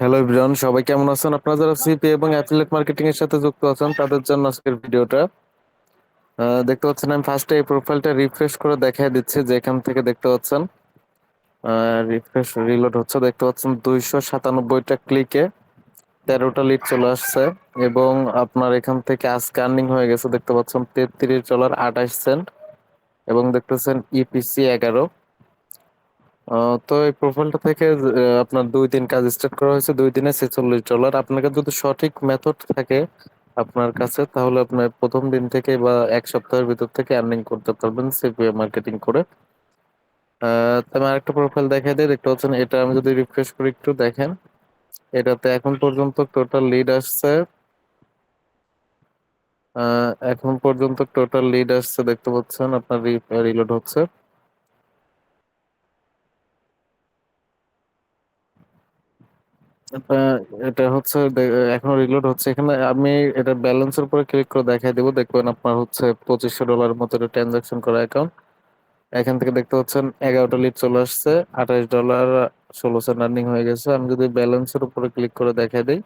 Hello everyone সবাই কেমন আছেন? আপনারা যারা সিপি এবং অ্যাফিলিয়েট মার্কেটিং এর সাথে যুক্ত আছেন, তাদের জন্য আজকের ভিডিওটা। দেখতে পাচ্ছেন, আমি ফার্স্টে এই প্রোফাইলটা রিফ্রেশ করে দেখাই দিচ্ছি, যে এখান থেকে দেখতে পাচ্ছেন। রিফ্রেশ রিলোড হচ্ছে। দেখতে পাচ্ছেন, দুইশো সাতানব্বইটা ক্লিকে তেরোটা লিড চলে আসছে, এবং আপনার এখান থেকে আজকে আর্নিং হয়ে গেছে, দেখতে পাচ্ছেন, তেত্রিশ ডলার আঠাশ সেন্ট এবং দেখতেছেন ইপিসি এগারো। তো এই প্রোফাইলটা থেকে আপনার দুই দিন কাজ স্টার্ট করা হয়েছে দুই দিনে ছেচল্লিশ ডলার আপনার কাছে যদি সঠিক মেথড থাকে আপনার কাছে তাহলে আপনার প্রথম দিন থেকে বা এক সপ্তাহের ভিতর থেকে আর্নিং করতে পারবেন সিপিএ মার্কেটিং করে। আহ, তো আমি আরেকটা প্রোফাইল দেখাই দিই দেখতে পাচ্ছেন এটা আমি যদি রিফ্রেশ করি একটু দেখেন। এটাতে এখন পর্যন্ত টোটাল লিড আসছে আহ, এখন পর্যন্ত টোটাল লিড আসছে দেখতে পাচ্ছেন আপনার রিলোড হচ্ছে। এটা হচ্ছে দে- এখনও রিলোড হচ্ছে। এখানে আমি এটা ব্যালেন্সের উপরে ক্লিক করে দেখাই দেবো। দেখবেন আপনার হচ্ছে পঁচিশশো ডলার মতো ট্রানজাকশন করা অ্যাকাউন্ট এখান থেকে দেখতে পাচ্ছেন এগারোটা লিড চলে আসছে। আঠাশ ডলার ষোলো সেন্ট আর্নিং হয়ে গেছে। আমি যদি ব্যালেন্সের উপরে ক্লিক করে দেখাই দিই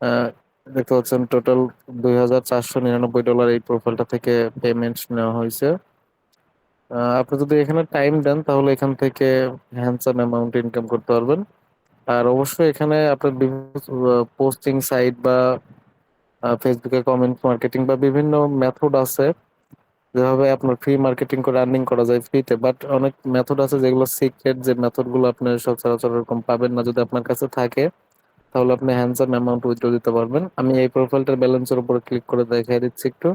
আহ, দেখতে পাচ্ছেন টোটাল দুই হাজার চারশো নিরানব্বই ডলার এই প্রোফাইলটা থেকে পেমেন্ট নেওয়া হয়েছে। আহ, আপনি যদি এখানে টাইম দেন তাহলে এখান থেকে হ্যান্ডসাম অ্যামাউন্ট ইনকাম করতে পারবেন। আর অবশ্যই এখানে আপনার বিভিন্ন পোস্টিং সাইট বা ফেসবুকে কমেন্ট মার্কেটিং বা বিভিন্ন মেথড আছে। যেভাবে আপনার ফ্রি মার্কেটিং করে আর্নিং করা যায় ফ্রিতে বাট অনেক মেথড আছে যেগুলো সিক্রেট যে মেথডগুলো আপনি সচরাচর এরকম পাবেন না। যদি আপনার কাছে থাকে, তাহলে আপনি হ্যান্ডসাম অ্যামাউন্ট উইথড্র দিতে পারবেন। আমি এই প্রোফাইলটার ব্যালেন্সের উপরে ক্লিক করে দেখাই দিচ্ছি একটু।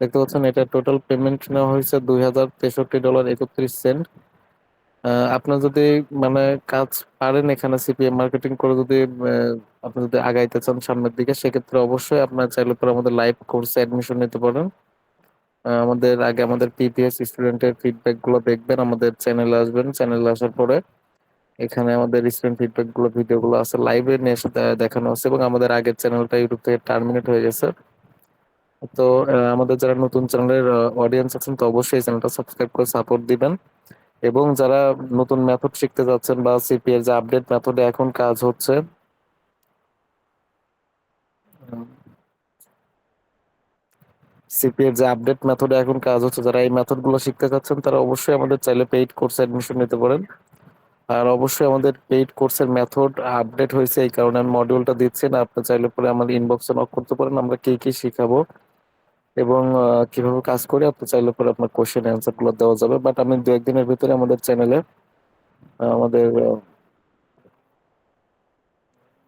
দেখতে পাচ্ছেন, এটা টোটাল পেমেন্ট নেওয়া হয়েছে দুই হাজার তেষট্টি ডলার একত্রিশ সেন্ট আহ, আপনার যদি মানে কাজ পারেন এখানে সিপিএম মার্কেটিং করে যদি আপনি যদি আগাইতে চান সামনের দিকে সেক্ষেত্রে অবশ্যই আপনার চাইলে পরে আমাদের লাইভ কোর্সে অ্যাডমিশন নিতে পারেন। আহ, আমাদের আগে আমাদের পিপিএস স্টুডেন্টের ফিডব্যাকগুলো দেখবেন আমাদের চ্যানেলে আসবেন। চ্যানেলে আসার পরে এখানে আমাদের স্টুডেন্ট ফিডব্যাকগুলো ভিডিও গুলো আছে লাইভে নিয়ে এসে দেখানো আছে এবং আমাদের আগের চ্যানেলটা ইউটিউব থেকে টার্মিনেট হয়ে গেছে। তো আহ, আমাদের যারা নতুন চ্যানেলের অডিয়েন্স আছেন তো অবশ্যই চ্যানেলটা সাবস্ক্রাইব করে সাপোর্ট দিবেন। এবং যারা নতুন মেথড শিখতে যাচ্ছেন বা সিপি এর যে আপডেট মেথডে এখন কাজ হচ্ছে সিপি এর যে আপডেট মেথডে এখন কাজ হচ্ছে, যারা এই মেথডগুলো শিখতে চাচ্ছেন তারা অবশ্যই আমাদের চাইলে পেইড কোর্সে অ্যাডমিশন নিতে পারেন। আর অবশ্যই আমাদের পেইড কোর্সের মেথড আপডেট হয়েছে, এই কারণে মডিউলটা দিচ্ছি না। আপনি চাইলে পরে আমাদের ইনবক্সে নক করতে পারেন, আমরা কি কি শিখাবো। এবং কীভাবে কাজ করি, আপনি চাইলে পরে আপনার কোশ্চেন অ্যান্সারগুলো দেওয়া যাবে। বাট আমি দু একদিনের ভিতরে আমাদের চ্যানেলে আমাদের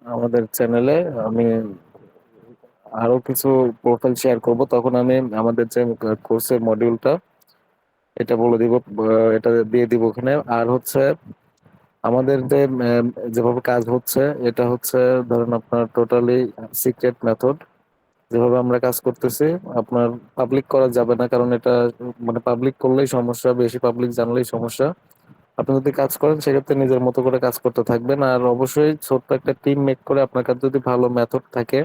আমাদের চ্যানেলে আমি আরও কিছু প্রোফাইল শেয়ার করব। তখন আমি আমাদের যে কোর্সের মডিউলটা এটা বলে দিব এটা দিয়ে দিব ওখানে। আর হচ্ছে, আমাদের যে যেভাবে কাজ হচ্ছে, এটা হচ্ছে ধরেন আপনার টোটালি সিক্রেট মেথড যেভাবে আমরা কাজ করতেছি, আপনার পাবলিক করা যাবে না, কারণ এটা মানে পাবলিক করলেই সমস্যা, বেশি পাবলিক জানলেই সমস্যা। আপনি যদি কাজ করেন, সেক্ষেত্রে নিজের মতো করে কাজ করতে থাকবেন। আর অবশ্যই ছোট্ট একটা টিম মেক করে আপনার কাছে যদি ভালো মেথড থাকে,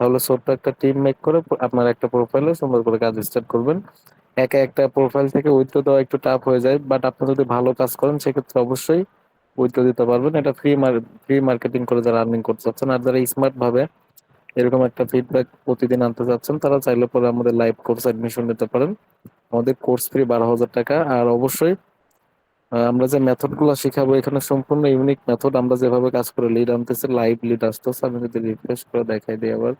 তাহলে ছোট্ট একটা টিম মেক করে আপনার একটা প্রোফাইলে সুন্দর করে কাজ স্টার্ট করবেন। একা একটা প্রোফাইল থেকে উইথড্র দেওয়া একটু টাফ হয়ে যায় বাট আপনি যদি ভালো কাজ করেন, সেক্ষেত্রে অবশ্যই উইথড্র দিতে পারবেন। এটা ফ্রি ফ্রি মার্কেটিং করে যারা আর্নিং করতে চাচ্ছেন, আর যারা স্মার্ট ভাবে এরকম একটা ফিডব্যাক প্রতিদিন আনতে চাচ্ছেন তারা চাইলে পরে আমাদের লাইভ কোর্স অ্যাডমিশন নিতে পারেন। আমাদের কোর্স ফ্রি বারো হাজার টাকা, আর অবশ্যই আমরা যে মেথডগুলো শিখাবো, এখানে সম্পূর্ণ ইউনিক মেথড আমরা যেভাবে কাজ করে লিড আনতেছি লাইভ লিড আসতেছে, আমি যদি রিফ্রেশ করে দেখাই দিই আবার।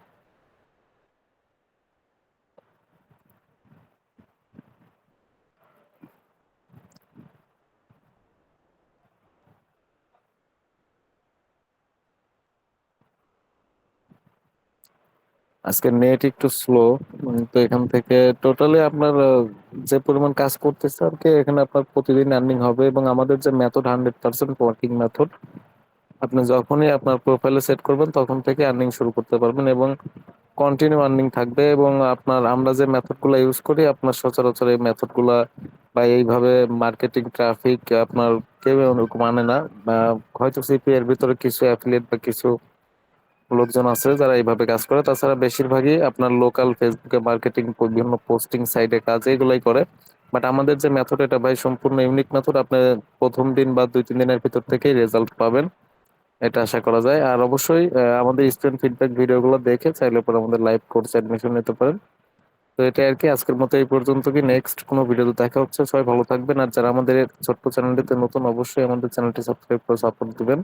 আজকে নেট একটু স্লো তো এখান থেকে টোটালি আপনার যে পরিমাণ কাজ করতেছে আর কি, এখানে আপনার প্রতিদিন আর্নিং হবে এবং আমাদের যে method hundred percent working method আপনি যখনই আপনার প্রোফাইলে সেট করবেন, তখন থেকে আর্নিং শুরু করতে পারবেন এবং কন্টিনিউ আর্নিং থাকবে এবং আপনার, আমরা যে মেথডগুলা ইউজ করি, আপনার সচরাচর এই মেথডগুলা বা এইভাবে মার্কেটিং ট্রাফিক আপনার কেউ আনে না হয়তো সিপি এর ভিতরে কিছু অ্যাফিলিয়েট বা কিছু লোকজন আছে যারা এইভাবে কাজ করে। তাছাড়া বেশিরভাগই আপনার লোকাল ফেসবুকে মার্কেটিং বিভিন্ন পোস্টিং সাইডে কাজ এগুলাই করে। বাট আমাদের যে মেথড এটা ভাই, সম্পূর্ণ ইউনিক মেথড আপনি প্রথম দিন বা দুই, তিন দিনের ভিতর থেকেই রেজাল্ট পাবেন। এটা আশা করা যায়। আর অবশ্যই আমাদের স্টুডেন্ট ফিডব্যাক ভিডিওগুলো দেখে চাইলে পরে আমাদের লাইভ কোর্স অ্যাডমিশন নিতে পারেন। তো এটা আর কি। আজকের মতো এই পর্যন্ত কি। নেক্সট কোনো ভিডিওতে দেখা হচ্ছে। সবাই ভালো থাকবেন। আর যারা আমাদের ছোট্ট চ্যানেলটিতে নতুন, অবশ্যই আমাদের চ্যানেলটি সাবস্ক্রাইব করে সাপোর্ট দিবেন।